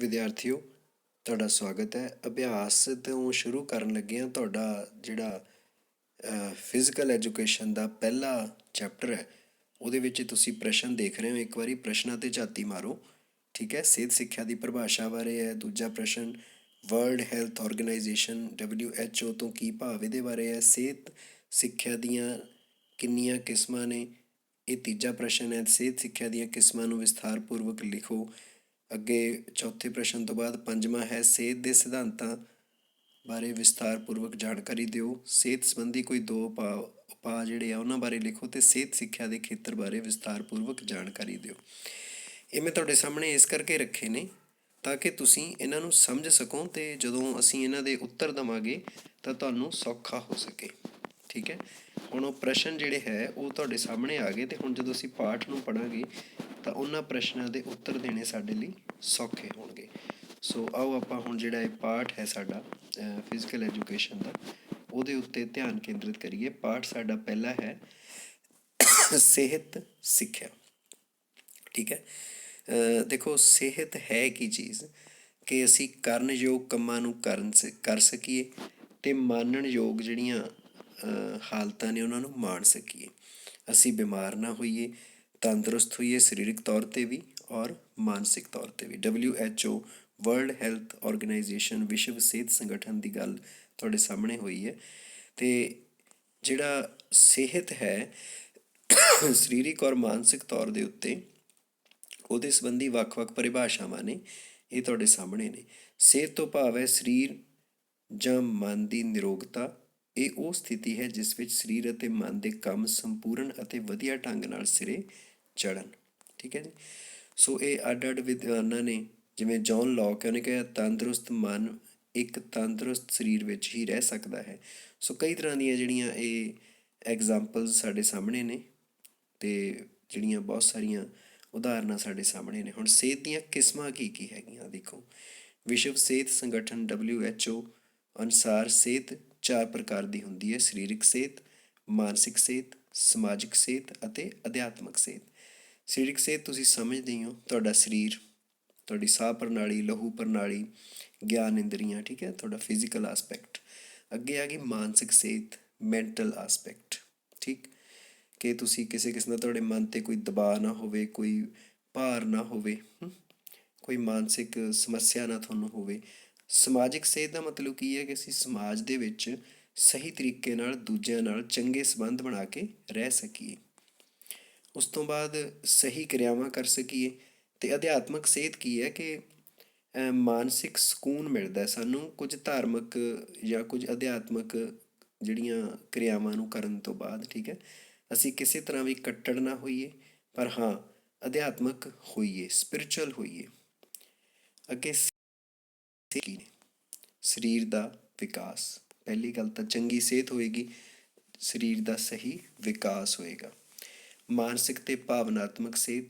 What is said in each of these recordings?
ਵਿਦਿਆਰਥੀਓ, ਤੁਹਾਡਾ ਸਵਾਗਤ ਹੈ। ਅਭਿਆਸ ਤੋਂ ਸ਼ੁਰੂ ਕਰਨ ਲੱਗੇ ਹਾਂ। ਤੁਹਾਡਾ ਜਿਹੜਾ ਫਿਜ਼ੀਕਲ ਐਜੂਕੇਸ਼ਨ ਦਾ ਪਹਿਲਾ ਚੈਪਟਰ ਹੈ, ਉਹਦੇ ਵਿੱਚ ਤੁਸੀਂ ਪ੍ਰਸ਼ਨ ਦੇਖ ਰਹੇ ਹੋ। ਇੱਕ ਵਾਰੀ ਪ੍ਰਸ਼ਨਾਂ ਤੇ ਝਾਤੀ ਮਾਰੋ, ਠੀਕ ਹੈ? ਸਿਹਤ ਸਿੱਖਿਆ ਦੀ ਪਰਿਭਾਸ਼ਾ ਬਾਰੇ ਹੈ। ਦੂਜਾ ਪ੍ਰਸ਼ਨ ਵਰਲਡ ਹੈਲਥ ਆਰਗੇਨਾਈਜੇਸ਼ਨ WHO ਤੋਂ ਕੀ ਭਾਵ ਇਹਦੇ ਬਾਰੇ ਹੈ? ਸਿਹਤ ਸਿੱਖਿਆ ਦੀਆਂ ਕਿੰਨੀਆਂ ਕਿਸਮਾਂ ਨੇ? ਇਹ ਤੀਜਾ ਪ੍ਰਸ਼ਨ ਹੈ। ਸਿਹਤ ਸਿੱਖਿਆ ਦੀਆਂ ਕਿਸਮਾਂ ਨੂੰ ਵਿਸਥਾਰਪੂਰਵਕ ਲਿਖੋ। ਅੱਗੇ ਚੌਥੇ ਪ੍ਰਸ਼ਨ ਤੋਂ ਬਾਅਦ ਪੰਜਵਾਂ ਹੈ, ਸਿਹਤ ਦੇ ਸਿਧਾਂਤਾਂ ਬਾਰੇ ਵਿਸਥਾਰਪੂਰਵਕ ਜਾਣਕਾਰੀ ਦਿਓ। ਸਿਹਤ ਸੰਬੰਧੀ ਕੋਈ ਦੋ ਉਪਾਅ ਉਪਾਅ ਜਿਹੜੇ ਆ, ਉਹਨਾਂ ਬਾਰੇ ਲਿਖੋ ਤੇ ਸਿਹਤ ਸਿੱਖਿਆ ਦੇ ਖੇਤਰ ਬਾਰੇ ਵਿਸਥਾਰਪੂਰਵਕ ਜਾਣਕਾਰੀ ਦਿਓ। ਇਹ ਮੈਂ ਤੁਹਾਡੇ ਸਾਹਮਣੇ ਇਸ ਕਰਕੇ ਰੱਖੇ ਨੇ ਤਾਂ ਕਿ ਤੁਸੀਂ ਇਹਨਾਂ ਨੂੰ ਸਮਝ ਸਕੋ ਤੇ ਜਦੋਂ ਅਸੀਂ ਇਹਨਾਂ ਦੇ ਉੱਤਰ ਦਵਾਂਗੇ ਤਾਂ ਤੁਹਾਨੂੰ ਸੌਖਾ ਹੋ ਸਕੇ। ਠੀਕ ਹੈ? ਹੁਣ ਉਹ ਪ੍ਰਸ਼ਨ ਜਿਹੜੇ ਹੈ, ਉਹ ਤੁਹਾਡੇ ਸਾਹਮਣੇ ਆ ਗਏ ਤੇ ਹੁਣ ਜਦੋਂ ਅਸੀਂ ਪਾਠ ਨੂੰ ਪੜਾਂਗੇ ਤਾਂ ਉਹਨਾਂ ਪ੍ਰਸ਼ਨਾਂ ਦੇ ਉੱਤਰ ਦੇਣੇ ਸਾਡੇ ਲਈ ਸੌਖੇ ਹੋਣਗੇ। ਸੋ ਆਓ ਆਪਾਂ ਹੁਣ ਜਿਹੜਾ ਇਹ ਪਾਠ ਹੈ ਸਾਡਾ ਫਿਜ਼ੀਕਲ ਐਜੂਕੇਸ਼ਨ ਦਾ, ਉਹਦੇ ਉੱਤੇ ਧਿਆਨ ਕੇਂਦਰਿਤ ਕਰੀਏ। ਪਾਠ ਸਾਡਾ ਪਹਿਲਾ ਹੈ, ਸਿਹਤ ਸਿੱਖਿਆ। ਠੀਕ ਹੈ? ਦੇਖੋ, ਸਿਹਤ ਹੈ ਕੀ ਚੀਜ਼? ਕਿ ਅਸੀਂ ਕਰਨ ਯੋਗ ਕੰਮਾਂ ਨੂੰ ਕਰਨ ਸ- ਕਰ ਸਕੀਏ ਤੇ ਮਾਨਣਯੋਗ ਜਿਹੜੀਆਂ ਹਾਲਤਾਂ ਨੇ ਉਹਨਾਂ ਨੂੰ ਮਾਣ ਸਕੀਏ। ਅਸੀਂ ਬਿਮਾਰ ਨਾ ਹੋਈਏ ਤੰਦਰੁਸਤ ਹੋਈਏ, ਸਰੀਰਕ ਤੌਰ ਤੇ ਵੀ ਔਰ ਮਾਨਸਿਕ ਤੌਰ ਤੇ ਵੀ। WHO ਵਰਲਡ ਹੈਲਥ ਆਰਗੇਨਾਈਜੇਸ਼ਨ ਵਿਸ਼ਵ ਸਿਹਤ ਸੰਗਠਨ ਦੀ ਗੱਲ ਤੁਹਾਡੇ ਸਾਹਮਣੇ ਹੋਈ ਹੈ। ਤੇ ਜਿਹੜਾ ਸਿਹਤ ਹੈ, ਸਰੀਰਕ ਔਰ ਮਾਨਸਿਕ ਤੌਰ ਦੇ ਉੱਤੇ ਉਹਦੇ ਸੰਬੰਧੀ ਵੱਖ-ਵੱਖ ਪਰਿਭਾਸ਼ਾਵਾਂ ਨੇ, ਇਹ ਤੁਹਾਡੇ ਸਾਹਮਣੇ ਨੇ। ਸਿਹਤ ਤੋਂ ਭਾਵ ਹੈ ਸਰੀਰ ਜਾਂ ਮਨ ਦੀ ਨਿਰੋਗਤਾ। ਇਹ ਉਹ ਸਥਿਤੀ ਹੈ ਜਿਸ ਵਿੱਚ ਸਰੀਰ ਅਤੇ ਮਨ ਦੇ ਕੰਮ ਸੰਪੂਰਨ ਅਤੇ ਵਧੀਆ ਢੰਗ ਨਾਲ ਸਿਰੇ ਚੜਨ ਠੀਕ ਹੈ ਜੀ? ਸੋ ਇਹ ਅੱਡ-ਅੱਡ ਵਿਦਵਾਨਾਂ ਨੇ ਜਿਵੇਂ ਜੌਨ ਲੌਕ ਹੈ, ਉਹਨੇ ਕਿਹਾ ਤੰਦਰੁਸਤ ਮਨ ਇੱਕ ਤੰਦਰੁਸਤ ਸਰੀਰ ਵਿੱਚ ਹੀ ਰਹਿ ਸਕਦਾ ਹੈ। ਸੋ ਕਈ ਤਰ੍ਹਾਂ ਦੀਆਂ ਜਿਹੜੀਆਂ ਇਹ ਐਗਜ਼ਾਮਪਲਸ ਸਾਡੇ ਸਾਹਮਣੇ ਨੇ ਤੇ ਜਿਹੜੀਆਂ ਬਹੁਤ ਸਾਰੀਆਂ ਉਦਾਹਰਨਾਂ ਸਾਡੇ ਸਾਹਮਣੇ ਨੇ। ਹੁਣ ਸਿਹਤ ਦੀਆਂ ਕਿਸਮਾਂ ਕੀ ਕੀ ਹੈਗੀਆਂ, ਦੇਖੋ। ਵਿਸ਼ਵ ਸਿਹਤ ਸੰਗਠਨ WHO ਅਨੁਸਾਰ ਸਿਹਤ ਚਾਰ ਪ੍ਰਕਾਰ ਦੀ ਹੁੰਦੀ ਹੈ, ਸਰੀਰਕ ਸਿਹਤ, ਮਾਨਸਿਕ ਸਿਹਤ, ਸਮਾਜਿਕ ਸਿਹਤ ਅਤੇ ਅਧਿਆਤਮਿਕ ਸਿਹਤ। ਸਰੀਰਕ ਸਿਹਤ ਤੁਸੀਂ ਸਮਝਦੇ ਹੀ ਹੋ ਤੁਹਾਡਾ ਸਰੀਰ, ਤੁਹਾਡੀ ਸਾਹ ਪ੍ਰਣਾਲੀ, ਲਹੂ ਪ੍ਰਣਾਲੀ, ਗਿਆਨ ਇੰਦਰੀਆਂ, ਠੀਕ ਹੈ, ਤੁਹਾਡਾ ਫਿਜ਼ੀਕਲ ਐਸਪੈਕਟ ਅੱਗੇ ਆ ਗਈ ਮਾਨਸਿਕ ਸਿਹਤ ਮੈਂਟਲ ਐਸਪੈਕਟ ਠੀਕ? ਕਿ ਤੁਸੀਂ ਕਿਸੇ ਕਿਸਮ ਦਾ ਤੁਹਾਡੇ ਮਨ ਤੇ ਕੋਈ ਦਬਾਅ ਨਾ ਹੋਵੇ, ਕੋਈ ਭਾਰ ਨਾ ਹੋਵੇ ਕੋਈ ਮਾਨਸਿਕ ਸਮੱਸਿਆ ਨਾ ਤੁਹਾਨੂੰ ਹੋਵੇ। ਸਮਾਜਿਕ ਸਿਹਤ ਦਾ ਮਤਲਬ ਕੀ ਹੈ ਕਿ ਅਸੀਂ ਸਮਾਜ ਦੇ ਵਿੱਚ ਸਹੀ ਤਰੀਕੇ ਨਾਲ, ਦੂਜਿਆਂ ਨਾਲ ਚੰਗੇ ਸੰਬੰਧ ਬਣਾ ਕੇ ਰਹਿ ਸਕੀਏ। ਉਸ ਤੋਂ ਬਾਅਦ ਸਹੀ ਕਿਰਿਆਵਾਂ ਕਰ ਸਕੀਏ ਤੇ ਅਧਿਆਤਮਕ ਸਿਹਤ ਕੀ ਹੈ ਕਿ ਮਾਨਸਿਕ ਸਕੂਨ ਮਿਲਦਾ ਹੈ ਸਾਨੂੰ ਕੁਝ ਧਾਰਮਿਕ ਜਾਂ ਕੁਝ ਅਧਿਆਤਮਿਕ ਜਿਹੜੀਆਂ ਕਿਰਿਆਵਾਂ ਨੂੰ ਕਰਨ ਤੋਂ ਬਾਅਦ, ਠੀਕ ਹੈ? ਅਸੀਂ ਕਿਸੇ ਤਰ੍ਹਾਂ ਵੀ ਕੱਟੜ ਨਾ ਹੋਈਏ, ਪਰ ਹਾਂ, ਅਧਿਆਤਮਿਕ ਹੋਈਏ ਸਪਿਰਚੁਅਲ ਹੋਈਏ। ਅੱਗੇ ਕੀ ਸਰੀਰ ਦਾ ਵਿਕਾਸ। ਪਹਿਲੀ ਗੱਲ ਤਾਂ ਚੰਗੀ ਸਿਹਤ ਹੋਏਗੀ, ਸਰੀਰ ਦਾ ਸਹੀ ਵਿਕਾਸ ਹੋਏਗਾ। ਮਾਨਸਿਕ ਤੇ ਭਾਵਨਾਤਮਕ ਸਿਹਤ,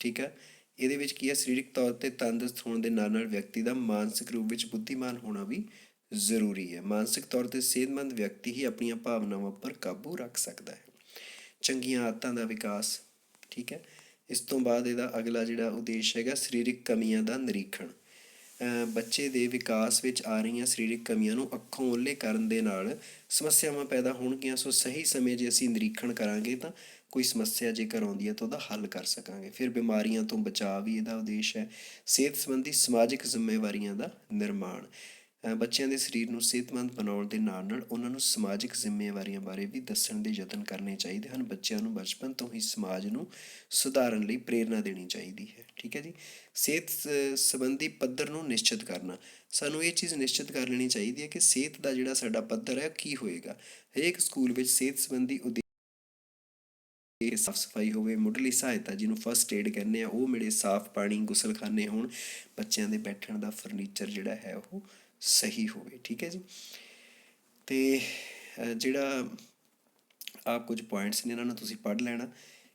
ਠੀਕ ਹੈ? ਇਹਦੇ ਵਿੱਚ ਕੀ ਹੈ? ਸਰੀਰਕ ਤੌਰ ਤੇ ਤੰਦਰੁਸਤ ਹੋਣ ਦੇ ਨਾਲ ਨਾਲ ਵਿਅਕਤੀ ਦਾ ਮਾਨਸਿਕ ਰੂਪ ਵਿੱਚ ਬੁੱਧੀਮਾਨ ਹੋਣਾ ਵੀ ਜ਼ਰੂਰੀ ਹੈ। ਮਾਨਸਿਕ ਤੌਰ ਤੇ ਸਿਹਤਮੰਦ ਵਿਅਕਤੀ ਹੀ ਆਪਣੀਆਂ ਭਾਵਨਾਵਾਂ ਉੱਪਰ ਕਾਬੂ ਰੱਖ ਸਕਦਾ ਹੈ। ਚੰਗੀਆਂ ਆਦਤਾਂ ਦਾ ਵਿਕਾਸ, ਠੀਕ ਹੈ? ਇਸ ਤੋਂ ਬਾਅਦ ਇਹਦਾ ਅਗਲਾ ਜਿਹੜਾ ਉਦੇਸ਼ ਹੈਗਾ, ਸਰੀਰਕ ਕਮੀਆਂ ਦਾ ਨਿਰੀਖਣ। ਬੱਚੇ ਦੇ ਵਿਕਾਸ ਵਿੱਚ ਆ ਰਹੀਆਂ ਸਰੀਰਕ ਕਮੀਆਂ ਨੂੰ ਅੱਖੋਂ ਓਹਲੇ ਕਰਨ ਦੇ ਨਾਲ ਸਮੱਸਿਆਵਾਂ ਪੈਦਾ ਹੋਣਗੀਆਂ। ਸੋ ਸਹੀ ਸਮੇਂ ਜੇ ਅਸੀਂ ਨਿਰੀਖਣ ਕਰਾਂਗੇ ਤਾਂ ਕੋਈ ਸਮੱਸਿਆ ਜੇਕਰ ਆਉਂਦੀ ਹੈ ਤਾਂ ਉਹਦਾ ਹੱਲ ਕਰ ਸਕਾਂਗੇ। ਫਿਰ ਬਿਮਾਰੀਆਂ ਤੋਂ ਬਚਾਅ ਵੀ ਇਹਦਾ ਉਦੇਸ਼ ਹੈ। ਸਿਹਤ ਸੰਬੰਧੀ ਸਮਾਜਿਕ ਜ਼ਿੰਮੇਵਾਰੀਆਂ ਦਾ ਨਿਰਮਾਣ। ਬੱਚਿਆਂ ਦੇ ਸਰੀਰ ਨੂੰ ਸਿਹਤਮੰਦ ਬਣਾਉਣ ਦੇ ਨਾਲ ਨਾਲ ਉਹਨਾਂ ਨੂੰ ਸਮਾਜਿਕ ਜ਼ਿੰਮੇਵਾਰੀਆਂ ਬਾਰੇ ਵੀ ਦੱਸਣ ਦੇ ਯਤਨ ਕਰਨੇ ਚਾਹੀਦੇ ਹਨ। ਬੱਚਿਆਂ ਨੂੰ ਬਚਪਨ ਤੋਂ ਹੀ ਸਮਾਜ ਨੂੰ ਸੁਧਾਰਨ ਲਈ ਪ੍ਰੇਰਣਾ ਦੇਣੀ ਚਾਹੀਦੀ ਹੈ। ਠੀਕ ਹੈ ਜੀ? ਸਿਹਤ ਸ- ਸੰਬੰਧੀ ਪੱਧਰ ਨੂੰ ਨਿਸ਼ਚਿਤ ਕਰਨਾ। ਸਾਨੂੰ ਇਹ ਚੀਜ਼ ਨਿਸ਼ਚਿਤ ਕਰ ਲੈਣੀ ਚਾਹੀਦੀ ਹੈ ਕਿ ਸਿਹਤ ਦਾ ਜਿਹੜਾ ਸਾਡਾ ਪੱਧਰ ਹੈ ਕੀ ਹੋਏਗਾ। ਹਰੇਕ ਸਕੂਲ ਵਿੱਚ ਸਿਹਤ ਸੰਬੰਧੀ ਉਦੇ ਇਹ ਸਾਫ਼ ਸਫ਼ਾਈ ਹੋਵੇ, ਮੁੱਢਲੀ ਸਹਾਇਤਾ ਜਿਹਨੂੰ ਫਸਟ ਏਡ ਕਹਿੰਦੇ ਆ, ਉਹ ਮਿਲੇ, ਸਾਫ਼ ਪਾਣੀ, ਗੁਸਲਖਾਨੇ ਹੋਣ, ਬੱਚਿਆਂ ਦੇ ਬੈਠਣ ਦਾ ਫਰਨੀਚਰ ਜਿਹੜਾ ਹੈ ਉਹ ਸਹੀ ਹੋਵੇ, ਠੀਕ ਹੈ ਜੀ? ਤੇ ਜਿਹੜਾ ਆ ਕੁਝ ਪੁਆਇੰਟਸ ਨੇ ਇਹਨਾਂ ਨੂੰ ਤੁਸੀਂ ਪੜ੍ਹ ਲੈਣਾ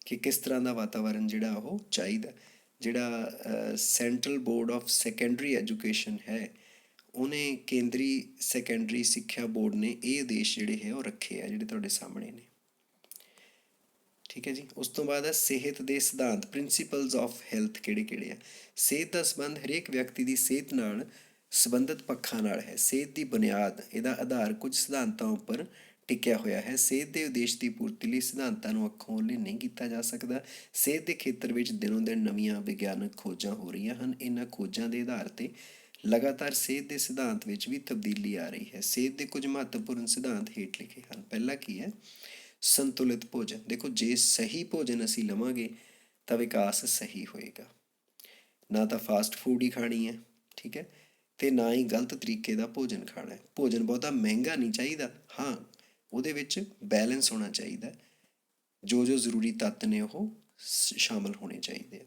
ਕਿ ਕਿਸ ਤਰ੍ਹਾਂ ਦਾ ਵਾਤਾਵਰਣ ਜਿਹੜਾ ਉਹ ਚਾਹੀਦਾ ਜਿਹੜਾ central board of secondary education ਹੈ, ਉਹਨੇ ਕੇਂਦਰੀ ਸੈਕੰਡਰੀ ਸਿੱਖਿਆ ਬੋਰਡ ਨੇ ਇਹ ਆਦੇਸ਼ ਜਿਹੜੇ ਹੈ ਉਹ ਰੱਖੇ ਆ, ਜਿਹੜੇ ਤੁਹਾਡੇ ਸਾਹਮਣੇ ਨੇ। ਠੀਕ ਹੈ ਜੀ? ਉਸ ਤੋਂ ਬਾਅਦ ਹੈ ਸਿਹਤ ਦੇ ਸਿਧਾਂਤ ਪ੍ਰਿੰਸੀਪਲਸ ਆਫ ਹੈਲਥ ਕਿਹੜੇ ਕਿਹੜੇ ਆ? ਸਿਹਤ ਦਾ ਸੰਬੰਧ ਹਰੇਕ ਵਿਅਕਤੀ ਦੀ ਸਿਹਤ ਨਾਲ ਸੰਬੰਧਿਤ ਪੱਖਾਂ ਨਾਲ ਹੈ। ਸਿਹਤ ਦੀ ਬੁਨਿਆਦ, ਇਹਦਾ ਆਧਾਰ ਕੁਝ ਸਿਧਾਂਤਾਂ ਉੱਪਰ ਟਿਕਿਆ ਹੋਇਆ ਹੈ। ਸਿਹਤ ਦੇ ਉਦੇਸ਼ ਦੀ ਪੂਰਤੀ ਲਈ ਸਿਧਾਂਤਾਂ ਨੂੰ ਅੱਖੋਂ ਓਹਲੇ ਨਹੀਂ ਕੀਤਾ ਜਾ ਸਕਦਾ। ਸਿਹਤ ਦੇ ਖੇਤਰ ਵਿੱਚ ਦਿਨੋਂ ਦਿਨ ਨਵੀਆਂ ਵਿਗਿਆਨਕ ਖੋਜਾਂ ਹੋ ਰਹੀਆਂ ਹਨ। ਇਹਨਾਂ ਖੋਜਾਂ ਦੇ ਆਧਾਰ ਤੇ ਲਗਾਤਾਰ ਸਿਹਤ ਦੇ ਸਿਧਾਂਤ ਵਿੱਚ ਵੀ ਤਬਦੀਲੀ ਆ ਰਹੀ ਹੈ। ਸਿਹਤ ਦੇ ਕੁਝ ਮਹੱਤਵਪੂਰਨ ਸਿਧਾਂਤ ਹੇਠ ਲਿਖੇ ਹਨ। ਪਹਿਲਾ ਕੀ ਹੈ? ਸੰਤੁਲਿਤ ਭੋਜਨ। ਦੇਖੋ, ਜੇ ਸਹੀ ਭੋਜਨ ਅਸੀਂ ਲਵਾਂਗੇ, ਤਾਂ ਵਿਕਾਸ ਸਹੀ ਹੋਏਗਾ। ਨਾ ਤਾਂ ਫਾਸਟ ਫੂਡ ਹੀ ਖਾਣੀ ਹੈ। ਠੀਕ ਹੈ? ਤੇ ਨਾ ਹੀ ਗਲਤ ਤਰੀਕੇ ਦਾ ਭੋਜਨ ਖਾਣਾ ਹੈ। ਭੋਜਨ ਬਹੁਤਾ ਮਹਿੰਗਾ ਨਹੀਂ ਚਾਹੀਦਾ। ਹਾਂ, ਉਹਦੇ ਵਿੱਚ ਬੈਲੈਂਸ ਹੋਣਾ ਚਾਹੀਦਾ ਜੋ ਜੋ ਜ਼ਰੂਰੀ ਤੱਤ ਨੇ ਉਹ ਸ- ਸ਼ਾਮਲ ਹੋਣੇ ਚਾਹੀਦੇ ਆ।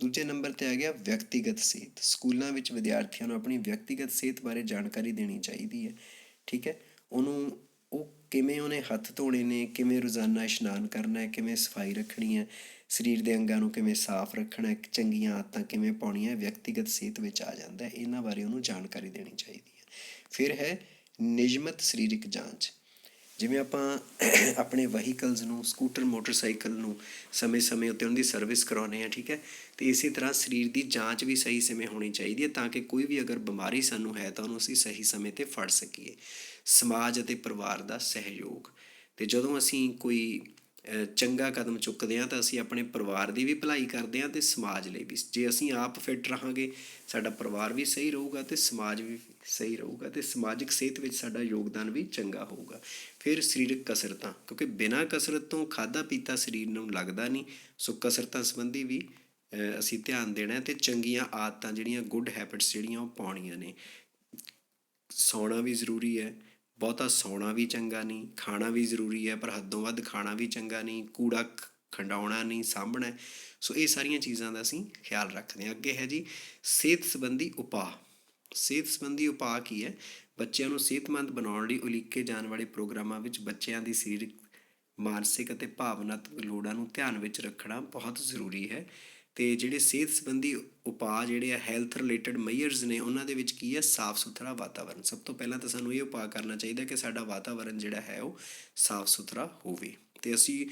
ਦੂਜੇ ਨੰਬਰ ਤੇ ਆ ਗਿਆ ਵਿਅਕਤੀਗਤ ਸਿਹਤ। ਸਕੂਲਾਂ ਵਿੱਚ ਵਿਦਿਆਰਥੀਆਂ ਨੂੰ ਆਪਣੀ ਵਿਅਕਤੀਗਤ ਸਿਹਤ ਬਾਰੇ ਜਾਣਕਾਰੀ ਦੇਣੀ ਚਾਹੀਦੀ ਹੈ। ਠੀਕ ਹੈ? ਉਹਨੂੰ ਉਹ ਕਿਵੇਂ ਉਹਨੇ ਹੱਥ ਧੋਣੇ ਨੇ, ਕਿਵੇਂ ਰੋਜ਼ਾਨਾ ਇਸ਼ਨਾਨ ਕਰਨਾ ਹੈ, ਕਿਵੇਂ ਸਫ਼ਾਈ ਰੱਖਣੀ ਹੈ ਸਰੀਰ ਦੇ ਅੰਗਾਂ ਨੂੰ ਕਿਵੇਂ ਸਾਫ਼ ਰੱਖਣਾ, ਚੰਗੀਆਂ ਆਦਤਾਂ ਕਿਵੇਂ ਪਾਉਣੀਆਂ, ਵਿਅਕਤੀਗਤ ਸਿਹਤ ਵਿੱਚ ਆ ਜਾਂਦਾ ਹੈ, ਇਹਨਾਂ ਬਾਰੇ ਉਹਨੂੰ ਜਾਣਕਾਰੀ ਦੇਣੀ ਚਾਹੀਦੀ ਹੈ। ਫਿਰ ਹੈ ਨਿਯਮਤ ਸਰੀਰਕ ਜਾਂਚ। ਜਿਵੇਂ ਆਪਾਂ ਆਪਣੇ ਵਹੀਕਲਸ ਨੂੰ, ਸਕੂਟਰ, ਮੋਟਰਸਾਈਕਲ ਨੂੰ ਸਮੇਂ-ਸਮੇਂ ਉੱਤੇ ਉਹਨਾਂ ਦੀ ਸਰਵਿਸ ਕਰਾਉਂਦੇ ਆ ਠੀਕ ਹੈ? ਤੇ ਇਸੇ ਤਰ੍ਹਾਂ ਸਰੀਰ ਦੀ ਜਾਂਚ ਵੀ ਸਹੀ ਸਮੇਂ ਹੋਣੀ ਚਾਹੀਦੀ ਹੈ ਤਾਂ ਕਿ ਕੋਈ ਵੀ ਅਗਰ ਬਿਮਾਰੀ ਸਾਨੂੰ ਹੈ ਤਾਂ ਉਹਨੂੰ ਅਸੀਂ ਸਹੀ ਸਮੇਂ ਤੇ ਫੜ ਸਕੀਏ। ਸਮਾਜ ਅਤੇ ਪਰਿਵਾਰ ਦਾ ਸਹਿਯੋਗ। ਤੇ ਜਦੋਂ ਅਸੀਂ ਕੋਈ ਚੰਗਾ ਕਦਮ ਚੁੱਕਦੇ ਹਾਂ ਤਾਂ ਅਸੀਂ ਆਪਣੇ ਪਰਿਵਾਰ ਦੀ ਵੀ ਭਲਾਈ ਕਰਦੇ ਹਾਂ ਤੇ ਸਮਾਜ ਲਈ ਵੀ। ਜੇ ਅਸੀਂ ਆਪ ਫਿੱਟ ਰਹਾਂਗੇ, ਸਾਡਾ ਪਰਿਵਾਰ ਵੀ ਸਹੀ ਰਹੂਗਾ ਤੇ ਸਮਾਜ ਵੀ ਸਹੀ ਰਹੂਗਾ ਤੇ ਸਮਾਜਿਕ ਸਿਹਤ ਵਿੱਚ ਸਾਡਾ ਯੋਗਦਾਨ ਵੀ ਚੰਗਾ ਹੋਊਗਾ। ਫਿਰ ਸਰੀਰਕ ਕਸਰਤਾਂ, ਕਿਉਂਕਿ ਬਿਨਾਂ ਕਸਰਤ ਤੋਂ ਖਾਦਾ ਪੀਤਾ ਸਰੀਰ ਨੂੰ ਲੱਗਦਾ ਨਹੀਂ, ਸੋ ਕਸਰਤਾਂ ਸੰਬੰਧੀ ਵੀ ਅਸੀਂ ਧਿਆਨ ਦੇਣਾ ਹੈ ਤੇ ਚੰਗੀਆਂ ਆਦਤਾਂ ਜਿਹੜੀਆਂ ਗੁੱਡ ਹੈਬਿਟਸ ਜਿਹੜੀਆਂ ਉਹ ਪਾਉਣੀਆਂ ਨੇ। ਸੌਣਾ ਵੀ ਜ਼ਰੂਰੀ ਹੈ ਬਹੁਤਾ ਸੌਣਾ ਵੀ ਚੰਗਾ ਨਹੀਂ, ਖਾਣਾ ਵੀ ਜ਼ਰੂਰੀ ਹੈ, ਪਰ ਹੱਦੋਂ ਵੱਧ ਖਾਣਾ ਵੀ ਚੰਗਾ ਨਹੀਂ, ਕੂੜਾ ਖੰਡਾਉਣਾ ਨਹੀਂ, ਸਾਂਭਣਾ ਸੋ ਇਹ ਸਾਰੀਆਂ ਚੀਜ਼ਾਂ ਦਾ ਅਸੀਂ ਖਿਆਲ ਰੱਖਦੇ ਹਾਂ। ਅੱਗੇ ਹੈ ਜੀ, ਸਿਹਤ ਸੰਬੰਧੀ ਉਪਾਅ। ਸਿਹਤ ਸੰਬੰਧੀ ਉਪਾਅ ਕੀ ਹੈ? ਬੱਚਿਆਂ ਨੂੰ ਸਿਹਤਮੰਦ ਬਣਾਉਣ ਲਈ ਉਲੀਕੇ ਜਾਣ ਵਾਲੇ ਪ੍ਰੋਗਰਾਮਾਂ ਵਿੱਚ ਬੱਚਿਆਂ ਦੀ ਸਰੀਰਕ, ਮਾਨਸਿਕ ਅਤੇ ਭਾਵਨਾਤਮਕ ਲੋੜਾਂ ਨੂੰ ਧਿਆਨ ਵਿੱਚ ਰੱਖਣਾ ਬਹੁਤ ਜ਼ਰੂਰੀ ਹੈ। ਤੇ ਜਿਹੜੇ ਸਿਹਤ ਸੰਬੰਧੀ ਉਪਾਅ ਜਿਹੜੇ ਆ ਹੈਲਥ ਰਿਲੇਟਡ ਮੈਜਰਸ ਨੇ, ਉਹਨਾਂ ਦੇ ਵਿੱਚ ਕੀ ਹੈ ਸਾਫ਼ ਸੁਥਰਾ ਵਾਤਾਵਰਣ ਸਭ ਤੋਂ ਪਹਿਲਾਂ ਤਾਂ ਸਾਨੂੰ ਇਹ ਉਪਾਅ ਕਰਨਾ ਚਾਹੀਦਾ ਕਿ ਸਾਡਾ ਵਾਤਾਵਰਣ ਜਿਹੜਾ ਹੈ ਉਹ ਸਾਫ਼ ਸੁਥਰਾ ਹੋਵੇ। ਤੇ ਅਸੀਂ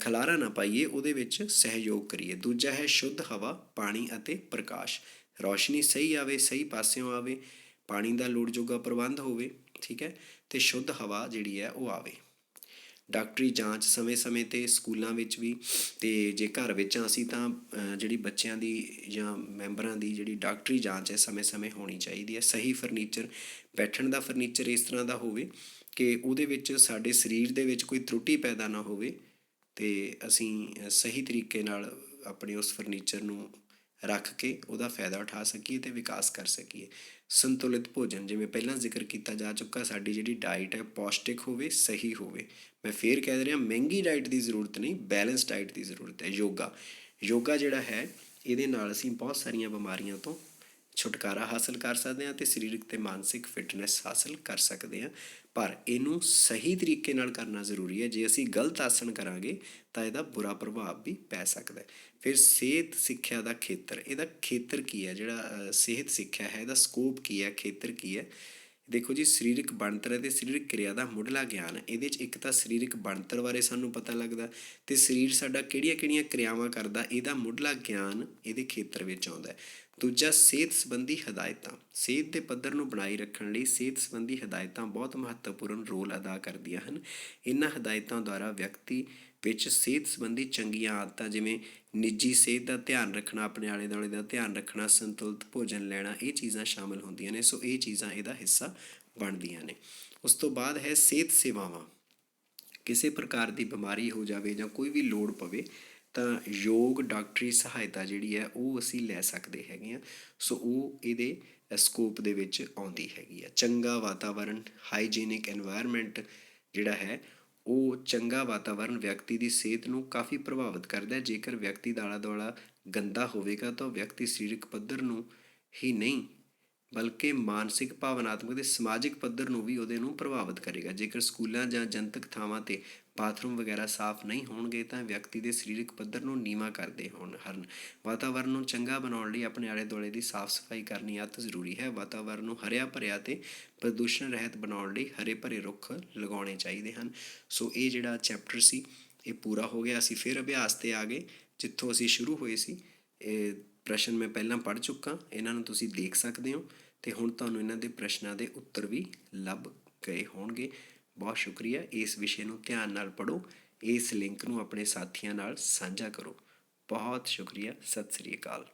ਖਲਾਰਾ ਨਾ ਪਾਈਏ, ਉਹਦੇ ਵਿੱਚ ਸਹਿਯੋਗ ਕਰੀਏ। ਦੂਜਾ ਹੈ ਸ਼ੁੱਧ ਹਵਾ, ਪਾਣੀ ਅਤੇ ਪ੍ਰਕਾਸ਼। ਰੌਸ਼ਨੀ ਸਹੀ ਆਵੇ, ਸਹੀ ਪਾਸਿਓਂ ਆਵੇ, ਪਾਣੀ ਦਾ ਲੋੜ ਜੋਗਾ ਪ੍ਰਬੰਧ ਹੋਵੇ, ਠੀਕ ਹੈ? ਤੇ ਸ਼ੁੱਧ ਹਵਾ ਜਿਹੜੀ ਹੈ ਉਹ ਆਵੇ। ਡਾਕਟਰੀ ਜਾਂਚ ਸਮੇਂ-ਸਮੇਂ ਤੇ ਸਕੂਲਾਂ ਵਿੱਚ ਵੀ ਤੇ ਜੇ ਘਰ ਵਿੱਚ ਹਾਂ ਅਸੀਂ ਤਾਂ ਜਿਹੜੀ ਬੱਚਿਆਂ ਦੀ ਜਾਂ ਮੈਂਬਰਾਂ ਦੀ ਜਿਹੜੀ ਡਾਕਟਰੀ ਜਾਂਚ ਹੈ ਸਮੇਂ-ਸਮੇਂ ਹੋਣੀ ਚਾਹੀਦੀ ਹੈ। ਸਹੀ ਫਰਨੀਚਰ, ਬੈਠਣ ਦਾ ਫਰਨੀਚਰ ਇਸ ਤਰ੍ਹਾਂ ਦਾ ਹੋਵੇ ਕਿ ਉਹਦੇ ਵਿੱਚ ਸਾਡੇ ਸਰੀਰ ਦੇ ਵਿੱਚ ਕੋਈ ਤਰੁੱਟੀ ਪੈਦਾ ਨਾ ਹੋਵੇ ਤੇ ਅਸੀਂ ਸਹੀ ਤਰੀਕੇ ਨਾਲ ਆਪਣੇ ਉਸ ਫਰਨੀਚਰ ਨੂੰ ਰੱਖ ਕੇ ਉਹਦਾ ਫਾਇਦਾ ਉਠਾ ਸਕੀਏ ਤੇ ਵਿਕਾਸ ਕਰ ਸਕੀਏ। ਸੰਤੁਲਿਤ ਭੋਜਨ, ਜਿਵੇਂ ਪਹਿਲਾਂ ਜ਼ਿਕਰ ਕੀਤਾ ਜਾ ਚੁੱਕਾ, ਸਾਡੀ ਜਿਹੜੀ ਡਾਈਟ ਹੈ, ਪੌਸ਼ਟਿਕ ਹੋਵੇ, ਸਹੀ ਹੋਵੇ। ਮੈਂ ਫੇਰ ਕਹਿ ਰਿਹਾ, ਮਹਿੰਗੀ ਡਾਈਟ ਦੀ ਜ਼ਰੂਰਤ ਨਹੀਂ ਬੈਲੈਂਸ ਡਾਈਟ ਦੀ ਜ਼ਰੂਰਤ ਹੈ, ਯੋਗਾ। ਯੋਗਾ ਜਿਹੜਾ ਹੈ, ਇਹਦੇ ਨਾਲ ਅਸੀਂ ਬਹੁਤ ਸਾਰੀਆਂ ਬਿਮਾਰੀਆਂ ਤੋਂ ਛੁਟਕਾਰਾ ਹਾਸਲ ਕਰ ਸਕਦੇ ਹਾਂ ਤੇ ਸਰੀਰਕ ਤੇ ਮਾਨਸਿਕ ਫਿਟਨੈਸ ਹਾਸਲ ਕਰ ਸਕਦੇ ਹਾਂ। ਪਰ ਇਹਨੂੰ ਸਹੀ ਤਰੀਕੇ ਨਾਲ ਕਰਨਾ ਜ਼ਰੂਰੀ ਹੈ। ਜੇ ਅਸੀਂ ਗਲਤ ਆਸਣ ਕਰਾਂਗੇ, ਤਾਂ ਇਹਦਾ ਬੁਰਾ ਪ੍ਰਭਾਵ ਵੀ ਪੈ ਸਕਦਾ ਹੈ। ਫਿਰ ਸਿਹਤ ਸਿੱਖਿਆ ਦਾ ਖੇਤਰ, ਇਹਦਾ ਖੇਤਰ ਕੀ ਹੈ? ਜਿਹੜਾ ਸਿਹਤ ਸਿੱਖਿਆ ਹੈ, ਇਹਦਾ ਸਕੋਪ ਕੀ ਹੈ? ਖੇਤਰ ਕੀ ਹੈ? ਦੇਖੋ ਜੀ, ਸਰੀਰਕ ਬਣਤਰ ਅਤੇ ਸਰੀਰਕ ਕਿਰਿਆ ਦਾ ਮੁੱਢਲਾ ਗਿਆਨ, ਇਹਦੇ 'ਚ ਇੱਕ ਤਾਂ ਸਰੀਰਕ ਬਣਤਰ ਬਾਰੇ ਸਾਨੂੰ ਪਤਾ ਲੱਗਦਾ ਤੇ ਸਰੀਰ ਸਾਡਾ ਕਿਹੜੀਆਂ-ਕਿਹੜੀਆਂ ਕਿਰਿਆਵਾਂ ਕਰਦਾ, ਇਹਦਾ ਮੁੱਢਲਾ ਗਿਆਨ ਇਹਦੇ ਖੇਤਰ ਵਿੱਚ ਆਉਂਦਾ। ਦੂਜਾ, ਸਿਹਤ ਸੰਬੰਧੀ ਹਦਾਇਤਾਂ। ਸਿਹਤ ਦੇ ਪੱਧਰ ਨੂੰ ਬਣਾਈ ਰੱਖਣ ਲਈ ਸਿਹਤ ਸੰਬੰਧੀ ਹਦਾਇਤਾਂ ਬਹੁਤ ਮਹੱਤਵਪੂਰਨ ਰੋਲ ਅਦਾ ਕਰਦੀਆਂ ਹਨ। ਇਹਨਾਂ ਹਦਾਇਤਾਂ ਦੁਆਰਾ ਵਿਅਕਤੀ ਵਿੱਚ ਸਿਹਤ ਸੰਬੰਧੀ ਚੰਗੀਆਂ ਆਦਤਾਂ, ਜਿਵੇਂ ਨਿੱਜੀ ਸਿਹਤ ਦਾ ਧਿਆਨ ਰੱਖਣਾ, ਆਪਣੇ ਆਲੇ ਦੁਆਲੇ ਦਾ ਧਿਆਨ ਰੱਖਣਾ, ਸੰਤੁਲਿਤ ਭੋਜਨ ਲੈਣਾ, ਇਹ ਚੀਜ਼ਾਂ ਸ਼ਾਮਲ ਹੁੰਦੀਆਂ ਨੇ। ਸੋ ਇਹ ਚੀਜ਼ਾਂ ਇਹਦਾ ਹਿੱਸਾ ਬਣਦੀਆਂ ਨੇ। ਉਸ ਤੋਂ ਬਾਅਦ ਹੈ ਸਿਹਤ ਸੇਵਾਵਾਂ। ਕਿਸੇ ਪ੍ਰਕਾਰ ਦੀ ਬਿਮਾਰੀ ਹੋ ਜਾਵੇ ਜਾਂ ਕੋਈ ਵੀ ਲੋੜ ਪਵੇ, ਤਾਂ ਯੋਗ ਡਾਕਟਰੀ ਸਹਾਇਤਾ ਜਿਹੜੀ ਹੈ, ਉਹ ਅਸੀਂ ਲੈ ਸਕਦੇ ਹੈਗੇ ਆ ਸੋ ਉਹ ਇਹਦੇ ਸਕੋਪ ਦੇ ਵਿੱਚ ਆਉਂਦੀ ਹੈਗੀ ਆ ਚੰਗਾ ਵਾਤਾਵਰਣ, ਹਾਈਜੀਨਿਕ এনवायरमेंट ਜਿਹੜਾ ਹੈ ਉਹ ਚੰਗਾ ਵਾਤਾਵਰਣ ਵਿਅਕਤੀ ਦੀ ਸਿਹਤ ਨੂੰ ਕਾਫੀ ਪ੍ਰਭਾਵਿਤ ਕਰਦਾ ਹੈ। ਜੇਕਰ ਵਿਅਕਤੀ ਦਾ ਆਲਾ ਦੁਆਲਾ ਗੰਦਾ ਹੋਵੇਗਾ, ਤਾਂ ਉਹ ਵਿਅਕਤੀ ਸਰੀਰਕ ਪੱਧਰ ਨੂੰ ਹੀ ਨਹੀਂ, ਬਲਕਿ ਮਾਨਸਿਕ, ਭਾਵਨਾਤਮਕ ਤੇ ਸਮਾਜਿਕ ਪੱਧਰ ਨੂੰ ਵੀ ਉਹਦੇ ਨੂੰ ਪ੍ਰਭਾਵਿਤ ਕਰੇਗਾ। ਜੇਕਰ ਸਕੂਲਾਂ ਜਾਂ ਜਨਤਕ ਥਾਵਾਂ ਤੇ ਬਾਥਰੂਮ ਵਗੈਰਾ ਸਾਫ਼ ਨਹੀਂ ਹੋਣਗੇ ਤਾਂ ਵਿਅਕਤੀ ਦੇ ਸਰੀਰਕ ਪੱਧਰ ਨੂੰ ਨੀਵਾਂ ਕਰਦੇ ਹੋਣ ਹਨ। ਵਾਤਾਵਰਣ ਨੂੰ ਚੰਗਾ ਬਣਾਉਣ ਲਈ ਆਪਣੇ ਆਲੇ ਦੁਆਲੇ ਦੀ ਸਾਫ਼ ਸਫ਼ਾਈ ਕਰਨੀ ਅਤ ਜ਼ਰੂਰੀ ਹੈ। ਵਾਤਾਵਰਣ ਨੂੰ ਹਰਿਆ ਭਰਿਆ ਤੇ ਪ੍ਰਦੂਸ਼ਣ ਰਹਿਤ ਬਣਾਉਣ ਲਈ ਹਰੇ ਭਰੇ ਰੁੱਖ ਲਗਾਉਣੇ ਚਾਹੀਦੇ ਹਨ। ਸੋ ਇਹ ਜਿਹੜਾ ਚੈਪਟਰ ਸੀ, ਇਹ ਪੂਰਾ ਹੋ ਗਿਆ। ਅਸੀਂ ਫਿਰ ਅਭਿਆਸ ਤੇ ਆ ਗਏ, ਜਿੱਥੋਂ ਅਸੀਂ ਸ਼ੁਰੂ ਹੋਏ ਸੀ। ਇਹ ਪ੍ਰਸ਼ਨ ਮੈਂ ਪਹਿਲਾਂ ਪੜ੍ਹ ਚੁੱਕਾ, ਇਹਨਾਂ ਨੂੰ ਤੁਸੀਂ ਦੇਖ ਸਕਦੇ ਹੋ ਤੇ ਹੁਣ ਤੁਹਾਨੂੰ ਇਹਨਾਂ ਦੇ ਪ੍ਰਸ਼ਨਾਂ ਦੇ ਉੱਤਰ ਵੀ ਲੱਭ ਗਏ ਹੋਣਗੇ। ਬਹੁਤ ਸ਼ੁਕਰੀਆ। ਇਸ ਵਿਸ਼ੇ ਨੂੰ ਧਿਆਨ ਨਾਲ ਪੜੋ ਇਸ ਲਿੰਕ ਨੂੰ ਆਪਣੇ ਸਾਥੀਆਂ ਨਾਲ ਸਾਂਝਾ ਕਰੋ। ਬਹੁਤ ਸ਼ੁਕਰੀਆ। ਸਤਿ ਸ੍ਰੀ ਅਕਾਲ।